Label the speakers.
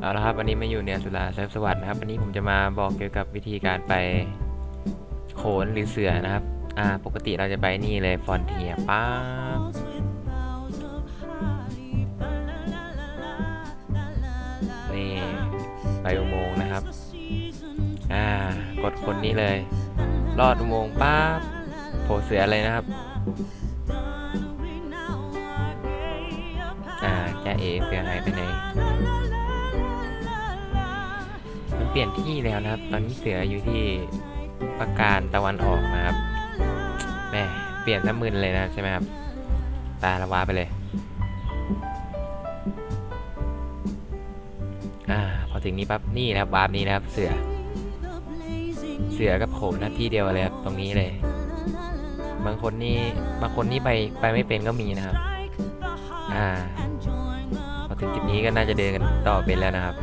Speaker 1: เอาละครับวันนี้มาอยู่เนี่ยสุราเซิร์ฟสวัสดนะครับวันนี้ผมจะมาบอกเกี่ยวกับวิธีการไปโขนหรือเสือนะครับ อ่าปกติเราจะไปนี่เลยฟอนเทียป๊านี่ไปอุโมงค์นะครับ อ่ากดคนนี้เลย ลอดอุโมงค์ป๊าบโผล่เสือเลยนะครับ อ่าจะเอเสือหายไปไหน เปลี่ยนที่แล้วนะครับ ตอนนี้เสืออยู่ที่ปราการตะวันออกนะครับแหม่เปลี่ยนซะมึนเลยนะใช่ไหมครับ ตาละวาไปเลย อ่า พอถึงนี้ปั๊บ นี่นะครับวาร์ปนี้นะครับ เสือ เสือกับผมน้าที่เดียวเลยครับ ตรงนี้เลย บางคนนี่ บางคนนี่ไปไปไม่เป็นก็มีนะครับ อ่า พอถึงจุดนี้ก็น่าจะเดินกันต่อเป็นแล้วนะครับ